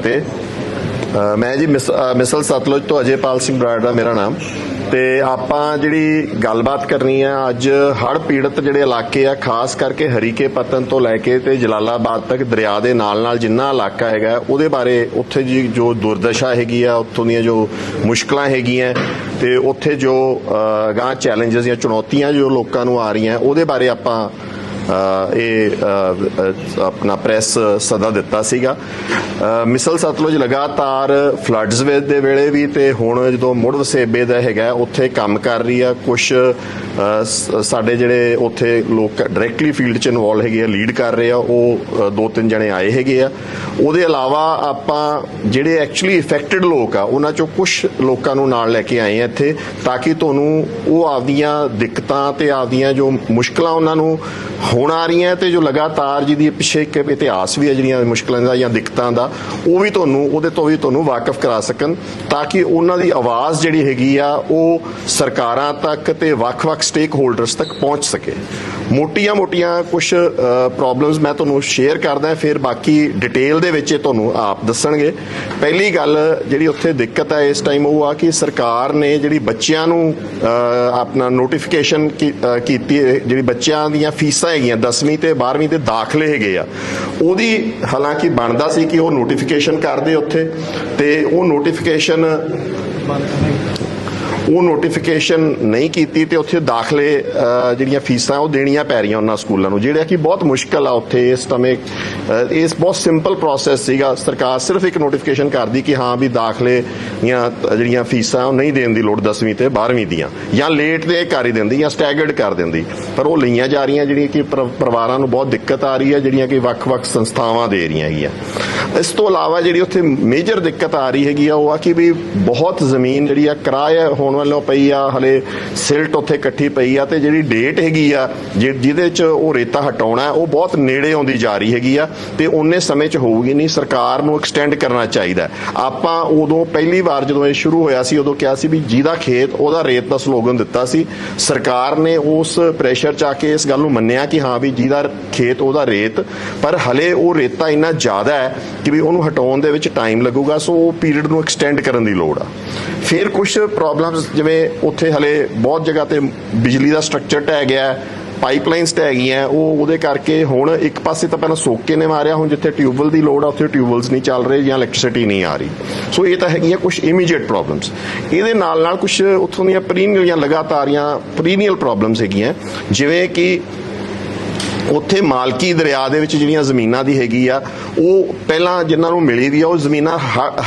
ਫਤਿਹ ਮੈਂ ਜੀ ਮਿਸਲ ਸਤਲੁਜ ਤੋਂ ਅਜੇਪਾਲ ਸਿੰਘ ਬਰਾੜਾ ਮੇਰਾ ਨਾਮ। ਤੇ ਆਪਾਂ ਜਿਹੜੀ ਗੱਲਬਾਤ ਕਰਨੀ ਆ ਅੱਜ ਹੜ੍ਹ ਪੀੜਤ ਜਿਹੜੇ ਇਲਾਕੇ ਆ ਖਾਸ ਕਰਕੇ ਹਰੀਕੇ ਪਤਨ ਤੋਂ ਲੈ ਕੇ ਤੇ ਜਲਾਲਾਬਾਦ ਤੱਕ ਦਰਿਆ ਦੇ ਨਾਲ ਨਾਲ ਜਿੰਨਾ ਇਲਾਕਾ ਹੈਗਾ ਉਹਦੇ ਬਾਰੇ ਉੱਥੇ ਜੀ ਜੋ ਦੁਰਦਸ਼ਾ ਹੈਗੀ ਆ ਉੱਥੋਂ ਦੀਆਂ ਜੋ ਮੁਸ਼ਕਲਾਂ ਹੈਗੀਆਂ ਤੇ ਉੱਥੇ ਜੋ ਅ, ਗਾਂ ਚੈਲੰਜਸ ਜਾਂ ਚੁਣੌਤੀਆਂ ਜੋ ਲੋਕਾਂ ਨੂੰ ਆ ਰਹੀਆਂ ਉਹਦੇ ਬਾਰੇ ਆਪਾਂ ਇਹ ਆਪਣਾ ਪ੍ਰੈਸ ਸਦਾ ਦਿੱਤਾ ਸੀਗਾ। ਮਿਸਲ ਸਤਲੁਜ ਲਗਾਤਾਰ ਫਲੱਡਸ ਦੇ ਵੇਲੇ ਵੀ ਤੇ ਹੁਣ ਜਦੋਂ ਮੁੜ ਵਸੇਬੇ ਦਾ ਹੈਗਾ, ਉੱਥੇ ਕੰਮ ਕਰ ਰਹੀ ਆ। ਕੁਝ ਸਾਡੇ ਜਿਹੜੇ ਉੱਥੇ ਲੋਕ ਡਾਇਰੈਕਟਲੀ ਫੀਲਡ 'ਚ ਇਨਵੋਲ ਹੈਗੇ ਆ ਲੀਡ ਕਰ ਰਹੇ ਆ, ਉਹ ਦੋ ਤਿੰਨ ਜਣੇ ਆਏ ਹੈਗੇ ਆ। ਉਹਦੇ ਇਲਾਵਾ ਆਪਾਂ ਜਿਹੜੇ ਐਕਚੁਅਲੀ ਇਫੈਕਟਡ ਲੋਕ ਆ, ਉਹਨਾਂ ਚੋਂ ਕੁਝ ਲੋਕਾਂ ਨੂੰ ਨਾਲ ਲੈ ਕੇ ਆਏ ਆ ਇੱਥੇ, ਤਾਂ ਕਿ ਤੁਹਾਨੂੰ ਉਹ ਆਪਦੀਆਂ ਦਿੱਕਤਾਂ ਤੇ ਆਪਦੀਆਂ ਜੋ ਮੁਸ਼ਕਲਾਂ ਉਹਨਾਂ ਨੂੰ ਹੁਣ ਆ ਰਹੀਆਂ ਤੇ ਜੋ ਲਗਾਤਾਰ ਜਿਹਦੀ ਪਿੱਛੇ ਇੱਕ ਇਤਿਹਾਸ ਵੀ ਹੈ ਜਿਹੜੀਆਂ ਮੁਸ਼ਕਲਾਂ ਦਾ ਜਾਂ ਦਿੱਕਤਾਂ ਦਾ, ਉਹ ਵੀ ਤੁਹਾਨੂੰ, ਉਹਦੇ ਤੋਂ ਵੀ ਤੁਹਾਨੂੰ ਵਾਕਿਫ ਕਰਾ ਸਕਣ ਤਾਂ ਕਿ ਉਹਨਾਂ ਦੀ ਆਵਾਜ਼ ਜਿਹੜੀ ਹੈਗੀ ਆ, ਉਹ ਸਰਕਾਰਾਂ ਤੱਕ ਤੇ ਵੱਖ-ਵੱਖ ਸਟੇਕ ਹੋਲਡਰਸ ਤੱਕ ਪਹੁੰਚ ਸਕੇ। ਮੋਟੀਆਂ-ਮੋਟੀਆਂ ਕੁਝ ਪ੍ਰੋਬਲਮਸ ਮੈਂ ਤੁਹਾਨੂੰ ਸ਼ੇਅਰ ਕਰਦਾ, ਫਿਰ ਬਾਕੀ ਡਿਟੇਲ ਦੇ ਵਿੱਚ ਇਹ ਤੁਹਾਨੂੰ ਆਪ ਦੱਸਣਗੇ। ਪਹਿਲੀ ਗੱਲ ਜਿਹੜੀ ਉੱਥੇ ਦਿੱਕਤ ਹੈ ਇਸ ਟਾਈਮ ਉਹ ਆ ਕਿ ਸਰਕਾਰ ਨੇ ਜਿਹੜੀ ਬੱਚਿਆਂ ਨੂੰ ਆਪਣਾ ਨੋਟੀਫਿਕੇਸ਼ਨ ਕੀਤੀ, ਜਿਹੜੀ ਬੱਚਿਆਂ ਦੀਆਂ ਫੀਸਾਂ ਹੈਗੀਆਂ 10ਵੀਂ ਤੇ 12ਵੀਂ ਦੇ ਦਾਖਲੇ ਹੈਗੇ ਆ। ਉਹਦੀ ਹਾਲਾਂਕਿ ਬਣਦਾ ਸੀ ਕਿ ਉਹ ਨੋਟੀਫਿਕੇਸ਼ਨ ਕਰਦੇ ਉੱਥੇ ਤੇ ਉਹ ਨੋਟੀਫਿਕੇਸ਼ਨ ਉਹ ਨੋਟੀਫਿਕੇਸ਼ਨ ਨਹੀਂ ਕੀਤੀ ਤੇ ਉੱਥੇ ਦਾਖਲੇ ਜਿਹੜੀਆਂ ਫੀਸਾਂ ਉਹ ਦੇਣੀਆਂ ਪੈ ਰਹੀਆਂ ਉਹਨਾਂ ਸਕੂਲਾਂ ਨੂੰ, ਜਿਹੜਾ ਕਿ ਬਹੁਤ ਮੁਸ਼ਕਲ ਆ ਉੱਥੇ ਇਸ ਸਮੇਂ ਇਸ ਬਹੁਤ ਸਿੰਪਲ ਪ੍ਰੋਸੈਸ ਸੀਗਾ। ਸਰਕਾਰ ਸਿਰਫ ਇੱਕ ਨੋਟੀਫਿਕੇਸ਼ਨ ਕਰਦੀ ਕਿ ਹਾਂ ਵੀ ਦਾਖਲੇ ਜਾਂ ਜਿਹੜੀਆਂ ਫੀਸਾਂ, ਉਹ ਨਹੀਂ ਦੇਣ ਦੀ ਲੋੜ 10ਵੀਂ ਤੇ 12ਵੀਂ ਦੀਆਂ। ਜਾਂ ਲੇਟ ਦੇ ਕਰ ਹੀ ਦਿੰਦੀ, ਜਾਂ ਸਟੈਗਰਡ ਕਰ ਦਿੰਦੀ। ਪਰ ਉਹ ਲਈਆਂ ਜਾ ਰਹੀਆਂ, ਜਿਹੜੀਆਂ ਕਿ ਪਰਿਵਾਰਾਂ ਨੂੰ ਬਹੁਤ ਦਿੱਕਤ ਆ ਰਹੀ ਹੈ, ਜਿਹੜੀਆਂ ਕਿ ਵੱਖ-ਵੱਖ ਸੰਸਥਾਵਾਂ ਦੇ ਰਹੀਆਂ ਹੈਗੀਆਂ। ਇਸ ਤੋਂ ਇਲਾਵਾ ਜਿਹੜੀ ਉੱਥੇ ਮੇਜਰ ਦਿੱਕਤ ਆ ਰਹੀ ਹੈਗੀ ਆ, ਉਹ ਆ ਕਿ ਵੀ ਬਹੁਤ ਜ਼ਮੀਨ ਜਿਹੜੀ ਆ, ਕਿਰਾਏ ਹੋਣ ਵੱਲੋਂ ਪਈ ਆ, ਹਲੇ ਸਿਲਟ ਉੱਥੇ ਇਕੱਠੀ ਪਈ ਆ, ਤੇ ਜਿਹੜੀ ਡੇਟ ਹੈਗੀ ਆ, ਜਿ- ਜਿਹਦੇ ਚ ਉਹ ਰੇਤਾ ਹਟਾਉਣਾ, ਉਹ ਬਹੁਤ ਨੇੜੇ ਆਉਂਦੀ ਜਾ ਰਹੀ ਹੈਗੀ ਆ। ਤੇ ਉਹਨੇ ਸਮੇਂ ਚ ਹੋਊਗੀ ਨਹੀਂ, ਸਰਕਾਰ ਨੂੰ ਐਕਸਟੈਂਡ ਕਰਨਾ ਚਾਹੀਦਾ ਆਪਾਂ ਉਦੋਂ ਪਹਿਲੀ ਵਾਰ ਜਦੋਂ ਇਹ ਸ਼ੁਰੂ ਹੋਇਆ ਸੀ, ਉਦੋਂ ਕਿਹਾ ਸੀ ਵੀ ਜਿਹਦਾ ਖੇਤ, ਉਹਦਾ ਰੇਤ ਦਾ ਸਲੋਗਨ ਦਿੱਤਾ ਸੀ। ਸਰਕਾਰ ਨੇ ਉਸ ਪ੍ਰੈਸ਼ਰ ਚ ਆ ਕੇ ਇਸ ਗੱਲ ਨੂੰ ਮੰਨਿਆ ਕਿ ਹਾਂ ਵੀ ਜਿਹਦਾ ਖੇਤ, ਉਹਦਾ ਰੇਤ, ਪਰ ਹਲੇ ਉਹ ਰੇਤਾ ਇੰਨਾ ਜ਼ਿਆਦਾ ਹੈ ਕਿ ਵੀ ਉਹਨੂੰ ਹਟਾਉਣ ਦੇ ਵਿੱਚ ਟਾਈਮ ਲੱਗੂਗਾ, ਸੋ ਉਹ ਪੀਰੀਅਡ ਨੂੰ ਐਕਸਟੈਂਡ ਕਰਨ ਦੀ ਲੋੜ ਆ। ਫਿਰ ਕੁਝ ਪ੍ਰੋਬਲਮਸ ਜਿਵੇਂ ਉੱਥੇ ਹਲੇ ਬਹੁਤ ਜਗ੍ਹਾ ਤੇ ਬਿਜਲੀ ਦਾ ਸਟਰਕਚਰ ਢਹਿ ਗਿਆ ਹੈ ਪਾਈਪਲਾਈਨਸ ਤੇ ਹੈਗੀਆਂ, ਉਹ ਉਹਦੇ ਕਰਕੇ ਹੁਣ ਇੱਕ ਪਾਸੇ ਤਾਂ ਪਹਿਲਾਂ ਸੋਕੇ ਨੇ ਮਾਰਿਆ, ਹੁਣ ਜਿੱਥੇ ਟਿਊਬਵੈਲ ਦੀ ਲੋੜ ਆ, ਉੱਥੇ ਟਿਊਬਵੈਲਸ ਨਹੀਂ ਚੱਲ ਰਹੇ ਜਾਂ ਇਲੈਕਟ੍ਰਿਸਿਟੀ ਨਹੀਂ ਆ ਰਹੀ। ਸੋ ਇਹ ਤਾਂ ਹੈਗੀਆਂ ਕੁਝ ਇਮੀਡੀਏਟ ਪ੍ਰੋਬਲਮਸ ਇਹਦੇ ਨਾਲ ਨਾਲ ਕੁਝ ਉੱਥੋਂ ਦੀਆਂ ਪਰੀਨੀਅਲ ਜਾਂ ਲਗਾਤਾਰੀਆਂ ਪਰੀਨੀਅਲ ਪ੍ਰੋਬਲਮਸ ਹੈਗੀਆਂ, ਜਿਵੇਂ ਕਿ ਉੱਥੇ ਮਾਲਕੀ ਦਰਿਆ ਦੇ ਵਿੱਚ ਜਿਹੜੀਆਂ ਜ਼ਮੀਨਾਂ ਦੀ ਹੈਗੀ ਆ, ਉਹ ਪਹਿਲਾਂ ਜਿਨ੍ਹਾਂ ਨੂੰ ਮਿਲੀ ਵੀ ਆ, ਉਹ ਜ਼ਮੀਨਾਂ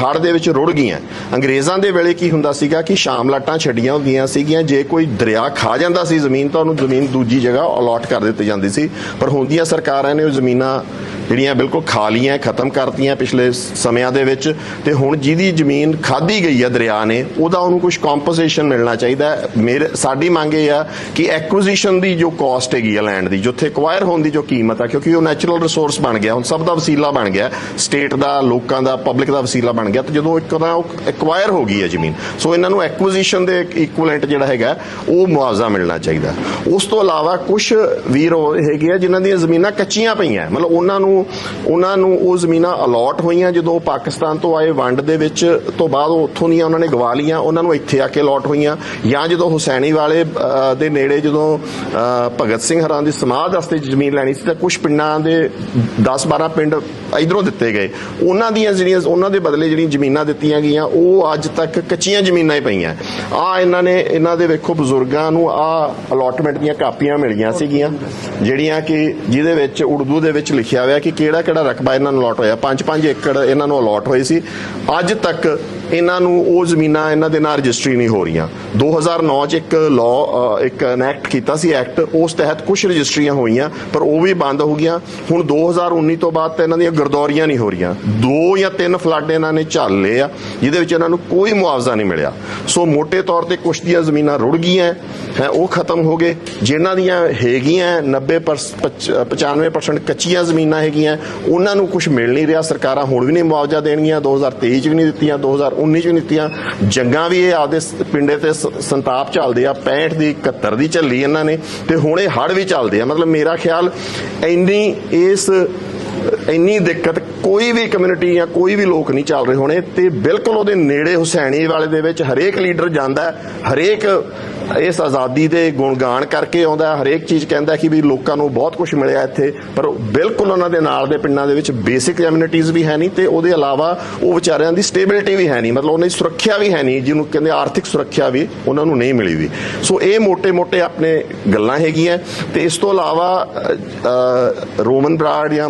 ਹੜ ਦੇ ਵਿੱਚ ਰੁੜ ਗਈਆਂ। ਅੰਗਰੇਜ਼ਾਂ ਦੇ ਵੇਲੇ ਕੀ ਹੁੰਦਾ ਸੀਗਾ ਕਿ ਸ਼ਾਮ ਲਾਟਾਂ ਛੱਡੀਆਂ ਹੁੰਦੀਆਂ ਸੀਗੀਆਂ, ਜੇ ਕੋਈ ਦਰਿਆ ਖਾ ਜਾਂਦਾ ਸੀ ਜ਼ਮੀਨ, ਤਾਂ ਉਹਨੂੰ ਜ਼ਮੀਨ ਦੂਜੀ ਜਗ੍ਹਾ ਅਲਾਟ ਕਰ ਦਿੱਤੀ ਜਾਂਦੀ ਸੀ। ਪਰ ਹੁੰਦੀਆਂ ਸਰਕਾਰਾਂ ਨੇ ਉਹ ਜ਼ਮੀਨਾਂ ਜਿਹੜੀਆਂ ਬਿਲਕੁਲ ਖਾਲੀਆਂ, ਖਤਮ ਕਰਤੀਆਂ ਪਿਛਲੇ ਸਮਿਆਂ ਦੇ ਵਿੱਚ ਤੇ ਹੁਣ ਜਿਹਦੀ ਜ਼ਮੀਨ ਖਾਦੀ ਗਈ ਹੈ ਦਰਿਆ ਨੇ, ਉਹਦਾ ਉਹਨੂੰ ਕੁਝ ਕੰਪਨਸੇਸ਼ਨ ਮਿਲਣਾ ਚਾਹੀਦਾ ਮੇਰੇ, ਸਾਡੀ ਮੰਗ ਇਹ ਆ ਕਿ ਐਕੁਜੀਸ਼ਨ ਦੀ ਜੋ ਕਾਸਟ ਹੈਗੀ ਆ ਲੈਂਡ ਦੀ ਜਿੱਥੇ ਐਕਵਾਇਰ ਹੋਣ ਦੀ ਜੋ ਕੀਮਤ ਆ, ਕਿਉਂਕਿ ਉਹ ਨੈਚੁਰਲ ਰਿਸੋਰਸ ਬਣ ਗਿਆ, ਹੁਣ ਸਭ ਦਾ ਵਸੀਲਾ ਬਣ ਗਿਆ ਸਟੇਟ ਦਾ, ਲੋਕਾਂ ਦਾ ਪਬਲਿਕ ਦਾ ਵਸੀਲਾ ਬਣ ਗਿਆ, ਤੇ ਜਦੋਂ ਇੱਕ ਤਾਂ ਉਹ ਐਕਵਾਇਰ ਹੋ ਗਈ ਹੈ ਜ਼ਮੀਨ, ਸੋ ਇਹਨਾਂ ਨੂੰ ਐਕੁਜੀਸ਼ਨ ਦੇ ਇਕੁਇਵਲੈਂਟ ਜਿਹੜਾ ਹੈਗਾ, ਉਹ ਮੁਆਵਜ਼ਾ ਮਿਲਣਾ ਚਾਹੀਦਾ। ਉਸ ਤੋਂ ਇਲਾਵਾ ਕੁਝ ਵੀਰ ਉਹ ਹੈਗੇ ਆ, ਜਿਨ੍ਹਾਂ ਦੀਆਂ ਜ਼ਮੀਨਾਂ ਕੱਚੀਆਂ ਪਈਆਂ, ਮਤਲਬ ਉਹਨਾਂ ਨੂੰ ਉਹਨਾਂ ਨੂੰ ਉਹ ਜ਼ਮੀਨਾਂ ਅਲਾਟ ਹੋਈਆਂ ਜਦੋਂ ਪਾਕਿਸਤਾਨ ਤੋਂ ਆਏ ਵੰਡ ਦੇ ਵਿੱਚ, ਤੋਂ ਬਾਅਦ ਉੱਥੋਂ ਦੀਆਂ ਉਹਨਾਂ ਨੇ ਗਵਾ ਲੀਆਂ ਉਹਨਾਂ ਨੂੰ ਇੱਥੇ ਆ ਕੇ ਅਲਾਟ ਹੋਈਆਂ। ਜਾਂ ਜਦੋਂ ਹੁਸੈਣੀ ਵਾਲੇ ਦੇ ਨੇੜੇ ਜਦੋਂ ਭਗਤ ਸਿੰਘ ਹਰਾਂ ਦੀ ਸਮਾਧ ਵਾਸਤੇ ਜ਼ਮੀਨ ਲੈਣੀ ਸੀ, ਤਾਂ ਕੁਝ ਪਿੰਡਾਂ ਦੇ 10-12 ਪਿੰਡ ਇਧਰੋਂ ਦਿੱਤੇ ਗਏ। ਉਹਨਾਂ ਦੀਆਂ ਜਿਹੜੀਆਂ, ਉਹਨਾਂ ਦੇ ਬਦਲੇ ਜਿਹੜੀਆਂ ਜ਼ਮੀਨਾਂ ਦਿੱਤੀਆਂ ਗਈਆਂ, ਉਹ ਅੱਜ ਤੱਕ ਕੱਚੀਆਂ ਜ਼ਮੀਨਾਂ ਹੀ ਪਈਆਂ। ਆ ਇਹਨਾਂ ਨੇ, ਇਹਨਾਂ ਦੇ ਵੇਖੋ ਬਜ਼ੁਰਗਾਂ ਨੂੰ ਆ ਅਲਾਟਮੈਂਟ ਦੀਆਂ ਕਾਪੀਆਂ ਮਿਲੀਆਂ ਸੀਗੀਆਂ, ਜਿਹੜੀਆਂ ਕਿ ਜਿਹਦੇ ਵਿੱਚ ਉਰਦੂ ਦੇ ਵਿੱਚ ਲਿਖਿਆ ਹੋਇਆ ਕਿ ਕਿਹੜਾ ਕਿਹੜਾ ਰਕਬਾ ਇਹਨਾਂ ਨੂੰ ਅਲਾਟ ਹੋਇਆ। 5-5 ਏਕੜ ਇਹਨਾਂ ਨੂੰ ਅਲਾਟ ਹੋਏ ਸੀ। ਅੱਜ ਤੱਕ ਇਹਨਾਂ ਨੂੰ ਉਹ ਜ਼ਮੀਨਾਂ ਇਹਨਾਂ ਦੇ ਨਾਲ ਰਜਿਸਟਰੀ ਨਹੀਂ ਹੋ ਰਹੀਆਂ। 2009 ਚ ਇੱਕ ਲਾਅ ਇੱਕ ਐਕਟ ਕੀਤਾ ਸੀ। ਐਕਟ ਉਸ ਤਹਿਤ ਕੁਝ ਰਜਿਸਟਰੀਆਂ ਹੋਈਆਂ, ਪਰ ਉਹ ਵੀ ਬੰਦ ਹੋ ਗਈਆਂ। ਹੁਣ 2019 ਤੋਂ ਬਾਅਦ ਤਾਂ ਇਹਨਾਂ ਦੀਆਂ ਗਰਦੌਰੀਆਂ ਨਹੀਂ ਹੋ ਰਹੀਆਂ। ਦੋ ਜਾਂ ਤਿੰਨ ਫਲੱਡ ਇਹਨਾਂ ਨੇ ਝੱਲ ਲਏ ਆ, ਜਿਹਦੇ ਵਿੱਚ ਇਹਨਾਂ ਨੂੰ ਕੋਈ ਮੁਆਵਜ਼ਾ ਨਹੀਂ ਮਿਲਿਆ। ਸੋ ਮੋٹے ਤੌਰ ਤੇ ਕੁਝ ਦੀਆਂ ਜ਼ਮੀਨਾਂ ਰੁੜ ਗਈਆਂ। ਹੈ, ਉਹ ਖਤਮ ਹੋ ਗਏ। ਜਿਨ੍ਹਾਂ ਦੀਆਂ ਹੈਗੀਆਂ 90 95% ਕੱਚੀਆਂ ਜ਼ਮੀਨਾਂ ਹੈਗੀਆਂ, ਉਹਨਾਂ ਨੂੰ ਕੁਝ ਮਿਲ ਨਹੀਂ ਰਿਹਾ। ਸਰਕਾਰਾਂ ਹੁਣ ਵੀ ਨਹੀਂ ਮੁਆਵਜ਼ਾ ਦੇਣਗੀਆਂ 2023 ਚ ਵੀ ਨਹੀਂ ਦਿੱਤੀਆਂ 2019 ਚ ਵੀ ਨਹੀਂ ਦਿੱਤੀਆਂ। ਜੰਗਾਂ ਵੀ ਇਹ ਆਪਦੇ ਪਿੰਡੇ ਤੇ ਸ- ਸੰਤਾਪ ਚੱਲਦੇ ਆ 65 ਦੀ 71 ਦੀ ਚੱਲੀ ਇਹਨਾਂ ਨੇ, ਤੇ ਹੁਣ ਇਹ ਹੜ ਵੀ ਚੱਲਦੇ ਆ। ਮਤਲਬ ਮੇਰਾ ਖਿਆਲ, ਇੰਨੀ ਇਸ, ਇੰਨੀ ਦਿੱਕਤ ਕੋਈ ਵੀ ਕਮਿਊਨਿਟੀ ਜਾਂ ਕੋਈ ਵੀ ਲੋਕ ਨਹੀਂ ਚੱਲ ਰਹੇ ਹੋਣੇ, ਤੇ ਬਿਲਕੁਲ ਉਹਦੇ ਨੇੜੇ ਹੁਸੈਣੀ ਵਾਲੇ ਦੇ ਵਿੱਚ ਹਰੇਕ ਲੀਡਰ ਜਾਂਦਾ ਹਰੇਕ ਇਸ ਆਜ਼ਾਦੀ ਦੇ ਗੁਣਗਾਨ ਕਰਕੇ ਆਉਂਦਾ ਹਰੇਕ ਚੀਜ਼ ਕਹਿੰਦਾ ਕਿ ਵੀ ਲੋਕਾਂ ਨੂੰ ਬਹੁਤ ਕੁਝ ਮਿਲਿਆ ਇੱਥੇ, ਪਰ ਬਿਲਕੁਲ ਉਹਨਾਂ ਦੇ ਨਾਲ ਦੇ ਪਿੰਡਾਂ ਦੇ ਵਿੱਚ ਬੇਸਿਕ ਕਮਿਊਨਿਟੀਆਂ ਵੀ ਹੈ ਨਹੀਂ ਤੇ ਉਹਦੇ ਇਲਾਵਾ ਉਹ ਵਿਚਾਰਿਆਂ ਦੀ ਸਟੇਬਿਲਿਟੀ ਵੀ ਹੈ ਨਹੀਂ। ਮਤਲਬ ਉਹਨਾਂ ਦੀ ਸੁਰੱਖਿਆ ਵੀ ਹੈ ਨਹੀਂ, ਜਿਹਨੂੰ ਕਹਿੰਦੇ ਆਰਥਿਕ ਸੁਰੱਖਿਆ ਵੀ ਉਹਨਾਂ ਨੂੰ ਨਹੀਂ ਮਿਲੀ ਵੀ। ਸੋ ਇਹ ਮੋٹے-ਮੋٹے ਆਪਣੇ ਗੱਲਾਂ ਹੈਗੀਆਂ। ਤੇ ਇਸ ਤੋਂ ਇਲਾਵਾ ਰੋਮਨ ਬਰਾੜ ਜਾਂ